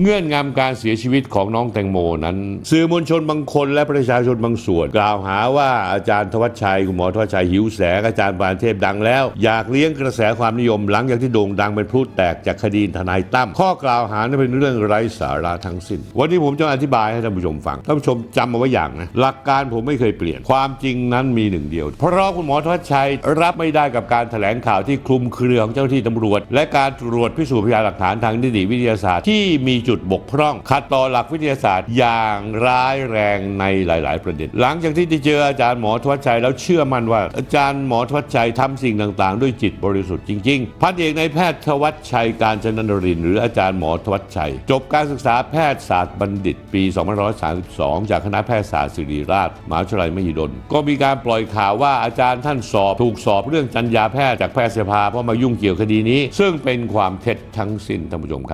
เงื่อนงำการเสียชีวิตของน้องแตงโมนั้น สื่อมวลชนบางคนและประชาชนบางส่วน กล่าวหาว่าอาจารย์ธวัชชัยคุณหมอธวัชชัยหิวแสงอาจารย์ปานเทพดังแล้ว อยากเลี้ยงกระแสความนิยมหลังจากที่โด่งดังเป็นพลุแตกจากคดีทนายตั้มข้อกล่าวหานั้นเป็นเรื่องไร้สาระทั้งสิ้น วันนี้ผมจะอธิบายให้ท่านผู้ชมฟังท่านผู้ชมจำเอาไว้อย่างนะหลักการผมไม่เคยเปลี่ยนความจริงนั้นมีหนึ่งเดียว เพราะคุณหมอธวัชชัยรับไม่ได้กับการแถลงข่าวที่คลุมเครือของเจ้าหน้าที่ตำรวจ และการตรวจพิสูจน์พยานหลักฐานทางนิติวิทยาศาสตร์ที่มีจุดบกพร่อง ขัดต่อหลักวิทยาศาสตร์อย่างร้ายแรงในหลาย ๆ ประเด็น หลังจากที่ได้เจออาจารย์หมอธวัชชัยแล้วเชื่อมั่นว่า อาจารย์หมอธวัชชัยทำสิ่งต่าง ๆ ด้วยจิตบริสุทธิ์จริง ๆ พันเอกในายแพทย์ธวัชชัยการจนนรินทร์หรืออาจารย์หมอธวัชชัย จบการศึกษาแพทยศาสตร์บัณฑิต ปี2532 จากคณะแพทยศาสตร์ศิริราชมหาวิทยาลัยมหิดล ก็มีการปล่อยข่าวว่าอาจารย์ท่านสอบถูกสอบเรื่องจรรยาแพทย์จากแพทยสภาเพราะมายุ่งเกี่ยวคดีนี้ ซึ่งเป็นความเท็จทั้งสิ้นท่านผู้ชมครับ